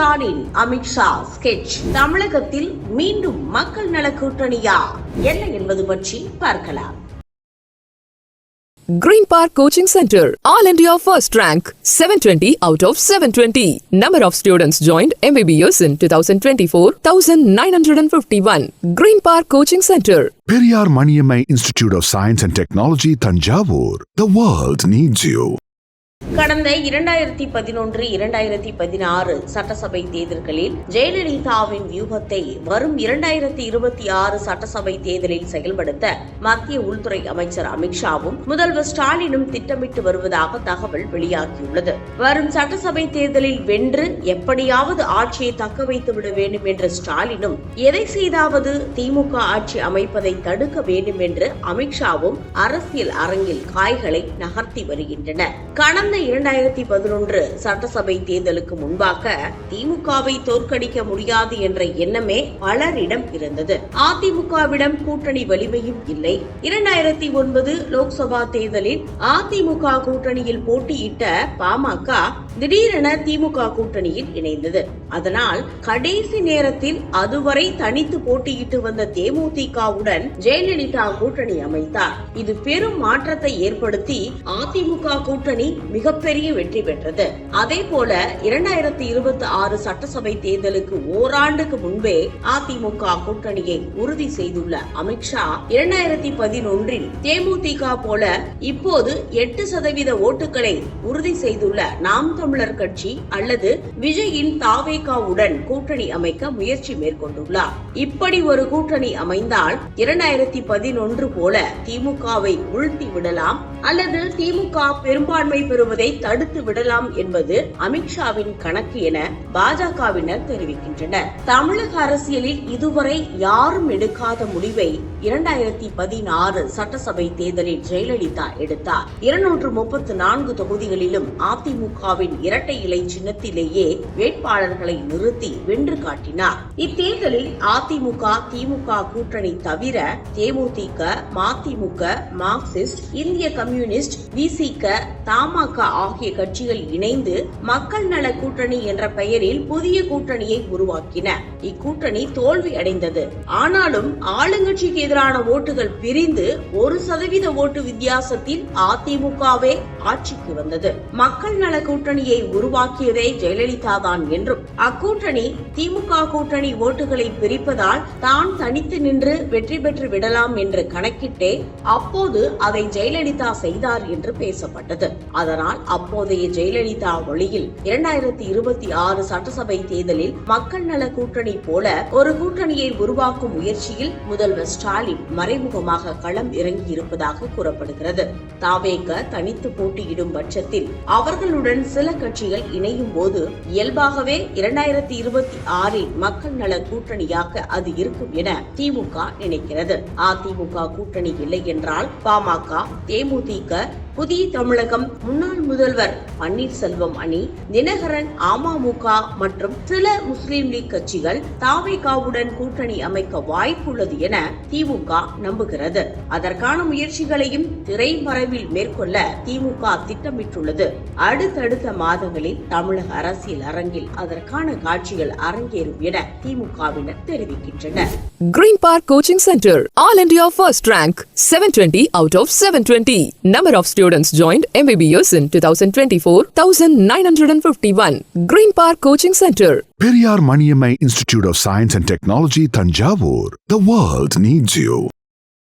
Stalin Amit Shah sketch தமிழகத்தில் மீண்டும் மக்கள் நல கூட்டணியா என்ன என்பது பற்றி பார்க்கலாம் Green Park Coaching Center, All India First Rank, 720 out of 720. Number of students joined MBBS in 2024, 1951. Green Park Coaching Center, Periyar Maniammai Institute of Science and Technology, Tanjavur. The world needs you. கடந்த இரண்டாயிரத்தி பதினொன்று இரண்டாயிரத்தி பதினாறு சட்டசபை தேர்தல்களில் ஜெயலலிதாவின் வியூகத்தை வரும் இரண்டாயிரத்தி இருபத்தி ஆறு சட்டசபை தேர்தலில் செயல்படுத்த மத்திய உள்துறை அமைச்சர் அமித்ஷாவும் முதல்வர் ஸ்டாலினும் திட்டமிட்டு வருவதாக தகவல் வெளியாகியுள்ளது. வரும் சட்டசபை தேர்தலில் வென்று எப்படியாவது ஆட்சியை தக்க வைத்து விட வேண்டும் என்ற ஸ்டாலினும் எதை செய்தாவது திமுக ஆட்சி அமைப்பதை தடுக்க வேண்டும் என்று அமித்ஷாவும் அரசியல் அரங்கில் காய்களை நகர்த்தி வருகின்றனர். கடந்த இரண்டாயிரத்தி பதினொன்று சட்டசபை தேர்தலுக்கு முன்பாக திமுகவை தோற்கடிக்க முடியாது என்ற எண்ணமே பலரிடம் இருந்தது. அதிமுகவிடம் கூட்டணி வலிமையும் இல்லை. இரண்டாயிரத்தி ஒன்பது லோக்சபா தேர்தலில் அதிமுக கூட்டணியில் போட்டியிட்ட பாமக திடீரென திமுக கூட்டணியில் இணைந்தது. அதனால் கடைசி நேரத்தில் அதுவரை தனித்து போட்டியிட்டு வந்த தேமுதிகவுடன் ஜெயலலிதா கூட்டணி அமைத்தார். இது பெரும் மாற்றத்தை ஏற்படுத்தி அதிமுக கூட்டணி மிகப்பெரிய வெற்றி பெற்றது. அதே போல இரண்டாயிரத்தி இருபத்தி ஆறு சட்டசபை தேர்தலுக்கு ஓராண்டுக்கு முன்பே அதிமுக கூட்டணியை உறுதி செய்துள்ள அமித்ஷா இரண்டாயிரத்தி பதினொன்றில் தேமுதிக போல இப்போது எட்டு சதவீத ஓட்டுகளை உறுதி செய்துள்ள நாம் தமிழர் கட்சி அல்லது விஜயின் தாவேகாவுடன் கூட்டணி அமைக்க முயற்சி மேற்கொண்டுள்ளார். இப்படி ஒரு கூட்டணி அமைந்தால் இரண்டாயிரத்தி பதினொன்று போல திமுகவை வீழ்த்தி விடலாம் அல்லது திமுக பெரும்பான்மை பெறுவதை தடுத்து விடலாம் என்பது அமித்ஷாவின் கணக்கு என பாஜகவினர் தெரிவிக்கின்றனர். தமிழக அரசியலில் இதுவரை யாரும் எடுக்காத முடிவை இரண்டாயிரத்தி பதினாறு சட்டசபை தேர்தலில் ஜெயலலிதா எடுத்தார். இருநூற்று முப்பத்தி நான்கு தொகுதிகளிலும் அதிமுகவின் இரட்டை இலை சின்னத்திலேயே வேட்பாளர்களை நிறுத்தி வென்று காட்டினார். இத்தேர்தலில் அதிமுக திமுக கூட்டணி தவிர தேமுதிக மதிமுக மார்க்சிஸ்ட் இந்திய கம்யூனிஸ்ட் விசிக தமாக ஆகிய கட்சிகள் இணைந்து மக்கள் நல கூட்டணி என்ற பெயரில் புதிய கூட்டணியை உருவாக்கின. இக்கூட்டணி தோல்வி அடைந்தது. ஆனாலும் ஆளுங்கட்சிக்கு எதிரான ஓட்டுகள் பிரிந்து ஒரு சதவீத ஓட்டு வித்தியாசத்தில் அதிமுகவே ஆட்சிக்கு வந்தது. மக்கள் நல கூட்டணியை உருவாக்கியதே ஜெயலலிதா தான் என்றும். அக்கூட்டணி திமுக கூட்டணி ஓட்டுகளை பிரிப்பதால் தான் தனித்து நின்று வெற்றி பெற்று விடலாம் என்று கணக்கிட்டே அப்போது அதை ஜெயலலிதா செய்தார் என்று பேசப்பட்டது. அதனால் அப்போதைய ஜெயலலிதா வழியில் இரண்டாயிரத்தி இருபத்தி ஆறு சட்டசபை தேர்தலில் மக்கள் நல கூட்டணி கூட்டணி போல ஒரு கூட்டணியை உருவாக்கும் முயற்சியில் முதல்வர் ஸ்டாலின் மறைமுகமாக களம் இறங்கியிருப்பதாக கூறப்படுகிறது. தாவேக தனித்து போட்டியிடும் பட்சத்தில் அவர்களுடன் சில கட்சிகள் இணையும் போது இயல்பாகவே இரண்டாயிரத்தி இருபத்தி ஆறில் மக்கள் நல கூட்டணியாக அது இருக்கும் என திமுக நினைக்கிறது. அதிமுக கூட்டணி இல்லை என்றால் பாமக தேமுதிக புதிய தமிழகம் முன்னாள் முதல்வர் பன்னீர்செல்வம் அணி தினகரன் அமமுக மற்றும் சில முஸ்லீம் லீக் கட்சிகள் தாவேகாவுடன் கூட்டணி அமைக்க வாய்ப்புள்ளது என திமுக நம்புகிறது. அதற்கான முயற்சிகளையும் திரைமறைவில் மேற்கொள்ள திமுக திட்டமிட்டுள்ளது. அடுத்தடுத்த மாதங்களில் தமிழக அரசியல் அரங்கில் அதற்கான காட்சிகள் அரங்கேறும் என திமுகவினர் தெரிவிக்கின்றனர். Green Park Coaching Center, All India First Rank, 720 out of 720. Number of students joined MBBS in 2024, 1951. Green Park Coaching Center, Periyar Maniammai Institute of Science and Technology, Tanjavur. The world needs you.